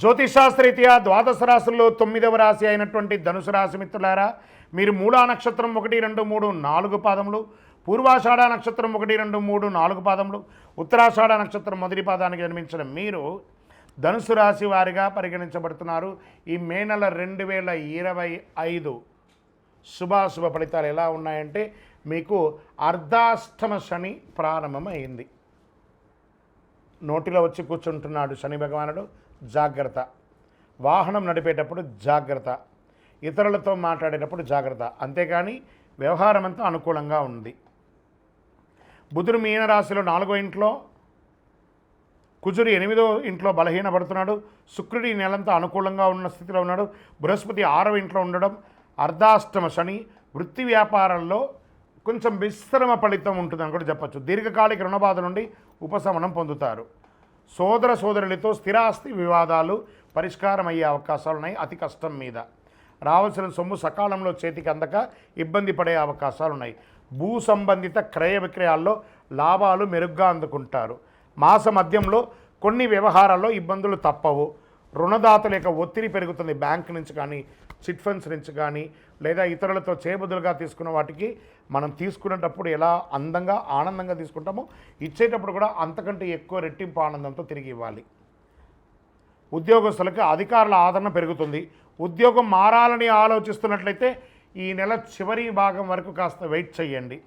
జ్యోతిషాస్త్రరీత్యా ద్వాదశ రాశుల్లో తొమ్మిదవ రాశి అయినటువంటి ధనుసు రాశి మిత్రులారా మీరు మూలా నక్షత్రం ఒకటి రెండు మూడు నాలుగు పాదములు పూర్వాషాఢ నక్షత్రం ఒకటి రెండు మూడు నాలుగు పాదములు ఉత్తరాషాఢ నక్షత్రం మొదటి పాదానికి జన్మించిన మీరు ధనుసు రాశి వారిగా పరిగణించబడుతున్నారు. ఈ మే నెల రెండు వేల ఇరవై ఐదు శుభాశుభ ఫలితాలు ఎలా ఉన్నాయంటే మీకు అర్ధాష్టమ శని ప్రారంభమైంది. నోటిలో వచ్చి కూర్చుంటున్నాడు శని భగవానుడు. జాగ్రత్త. వాహనం నడిపేటప్పుడు జాగ్రత్త. ఇతరులతో మాట్లాడేటప్పుడు జాగ్రత్త. అంతేకాని వ్యవహారం అంతా అనుకూలంగా ఉంది. బుధుడు మీనరాశిలో నాలుగో ఇంట్లో కుజుడు ఎనిమిదో ఇంట్లో బలహీనపడుతున్నాడు. శుక్రుడు ఈ నెలంతా అనుకూలంగా ఉన్న స్థితిలో ఉన్నాడు. బృహస్పతి ఆరవ ఇంట్లో ఉండడం అర్ధాష్టమ శని వృత్తి వ్యాపారాల్లో కొంచెం విశ్రమ ఫలితం ఉంటుందని కూడా చెప్పచ్చు. దీర్ఘకాలిక రుణబాధ నుండి ఉపశమనం పొందుతారు. సోదర సోదరులతో స్థిరాస్తి వివాదాలు పరిష్కారం అయ్యే అవకాశాలు ఉన్నాయి. అతి కష్టం మీద. రావాల్సిన సొమ్ము సకాలంలో చేతికి అందక ఇబ్బంది పడే అవకాశాలు ఉన్నాయి. భూ సంబంధిత క్రయ విక్రయాల్లో లాభాలు మెరుగ్గా అందుకుంటారు. మాస మధ్యంలో కొన్ని వ్యవహారాల్లో ఇబ్బందులు తప్పవు. రుణదాతల యొక్క ఒత్తిడి పెరుగుతుంది బ్యాంక్ నుంచి కానీ చిట్ ఫండ్స్ నుంచి కానీ లేదా ఇతరులతో చేబదులుగా తీసుకున్న వాటికి మనం తీసుకునేటప్పుడు ఎలా అందంగా ఆనందంగా తీసుకుంటామో ఇచ్చేటప్పుడు కూడా అంతకంటే ఎక్కువ రెట్టింపు ఆనందంతో తిరిగి ఇవ్వాలి. ఉద్యోగస్తులకు అధికారుల ఆదరణ పెరుగుతుంది. ఉద్యోగం మారాలని ఆలోచిస్తున్నట్లయితే ఈ నెల చివరి భాగం వరకు కాస్త వెయిట్ చేయండి.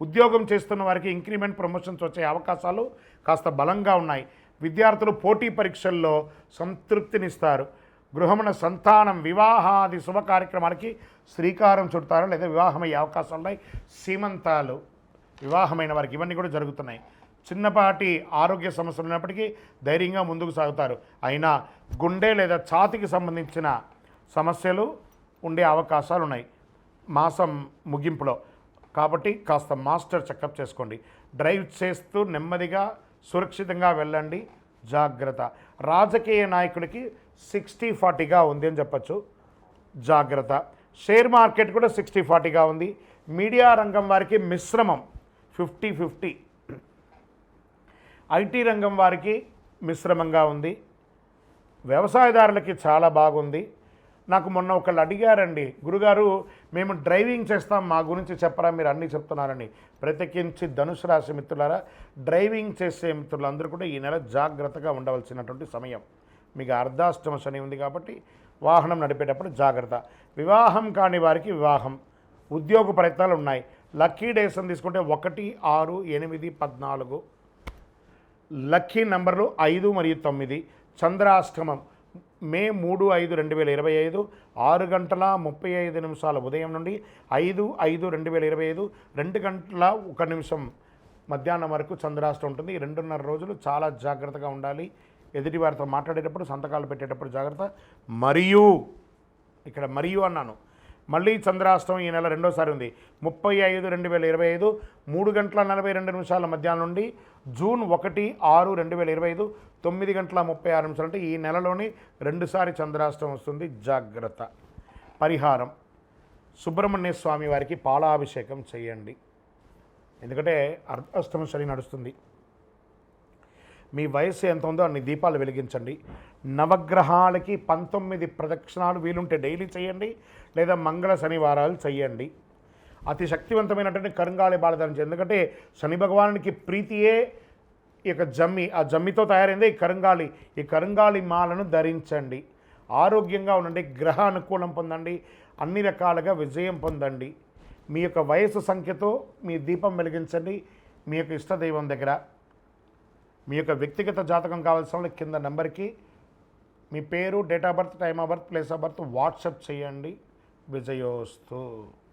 ఉద్యోగం చేస్తున్న వారికి ఇంక్రిమెంట్ ప్రమోషన్స్ వచ్చే అవకాశాలు కాస్త బలంగా ఉన్నాయి. విద్యార్థులు పోటీ పరీక్షల్లో సంతృప్తినిస్తారు. గృహమున సంతానం వివాహాది శుభ కార్యక్రమానికి శ్రీకారం చుడతారు లేదా వివాహమయ్యే అవకాశాలు ఉన్నాయి. సీమంతాలు వివాహమైన వారికి ఇవన్నీ కూడా జరుగుతున్నాయి. చిన్నపాటి ఆరోగ్య సమస్యలు ఉన్నప్పటికీ ధైర్యంగా ముందుకు సాగుతారు. అయినా గుండె లేదా ఛాతికి సంబంధించిన సమస్యలు ఉండే అవకాశాలు ఉన్నాయి. మాసం ముగింపులో. కాబట్టి కాస్త మాస్టర్ చెకప్ చేసుకోండి. డ్రైవ్ చేస్తూ నెమ్మదిగా సురక్షితంగా వెళ్ళండి. జాగ్రత్త. రాజకీయ నాయకుడికి సిక్స్టీ ఫార్టీగా ఉంది అని చెప్పచ్చు. జాగ్రత్త. షేర్ మార్కెట్ కూడా సిక్స్టీ ఫార్టీగా ఉంది. మీడియా రంగం వారికి మిశ్రమం. Fifty fifty. ఐటీ రంగం వారికి మిశ్రమంగా ఉంది. వ్యవసాయదారులకి చాలా బాగుంది. నాకు మొన్న ఒకళ్ళు అడిగారండి గురుగారు మేము డ్రైవింగ్ చేస్తాం మా గురించి చెప్పరా మీరు అన్నీ చెప్తున్నారని. ప్రత్యేకించి ధనుసు రాశి మిత్రులారా డ్రైవింగ్ చేసే మిత్రులందరూ కూడా ఈ నెల జాగ్రత్తగా ఉండవలసినటువంటి సమయం. మీకు అర్ధాష్టమ శని ఉంది కాబట్టి వాహనం నడిపేటప్పుడు జాగ్రత్త. వివాహం కాని వారికి వివాహం. ఉద్యోగ ప్రయత్నాలు ఉన్నాయి. లక్కీ డేస్ అని తీసుకుంటే ఒకటి ఆరు ఎనిమిది పద్నాలుగు. లక్కీ నంబర్లు ఐదు మరియు తొమ్మిది. చంద్రాష్టమం. మే మూడు ఐదు రెండు వేల ఇరవై ఐదు ఆరు గంటల ముప్పై ఐదు నిమిషాల ఉదయం నుండి ఐదు ఐదు రెండు వేల ఇరవై ఐదు రెండు గంటల ఒక నిమిషం మధ్యాహ్నం వరకు చంద్రాష్టం ఉంటుంది. ఈ రెండున్నర రోజులు చాలా జాగ్రత్తగా ఉండాలి. ఎదుటి వారితో మాట్లాడేటప్పుడు సంతకాలు పెట్టేటప్పుడు జాగ్రత్త. మరియు ఇక్కడ మరియు అన్నాను. మళ్ళీ చంద్రాష్టమం ఈ నెల రెండోసారి ఉంది. ముప్పై ఐదు రెండు వేల ఇరవై ఐదు మూడు గంటల నలభై రెండు నిమిషాల మధ్యాహ్నం నుండి జూన్ ఒకటి ఆరు రెండు వేల ఇరవై ఐదు తొమ్మిది గంటల ముప్పై ఆరు నిమిషాలు అంటే ఈ నెలలోని రెండుసారి చంద్రాష్టమం వస్తుంది. జాగ్రత్త. పరిహారం. సుబ్రహ్మణ్య స్వామి వారికి పాలాభిషేకం చేయండి. ఎందుకంటే అర్ధాష్టమ శని నడుస్తుంది. మీ వయస్సు ఎంత ఉందో అన్ని దీపాలు వెలిగించండి. నవగ్రహాలకి పంతొమ్మిది ప్రదక్షిణాలు వీలుంటే డైలీ చేయండి లేదా మంగళ శనివారాలు చేయండి. అతి శక్తివంతమైనటువంటి కరుంగాళి బాలధరించండి ఎందుకంటే శని భగవానునికి ప్రీతియే ఈ యొక్క జమ్మి ఆ జమ్మితో తయారైందే ఈ కరుంగాళి. ఈ కరుంగాళి మాలను ధరించండి. ఆరోగ్యంగా ఉండండి గ్రహ అనుకూలం పొందండి అన్ని రకాలుగా విజయం పొందండి. మీ యొక్క వయసు సంఖ్యతో మీ దీపం వెలిగించండి. మీ యొక్క ఇష్టదైవం దగ్గర మీ యొక్క వ్యక్తిగత జాతకం కావాల్సిన వాళ్ళు కింద నెంబర్కి మీ పేరు date of birth time of birth place of birth WhatsApp చేయండి. విజయోస్తు.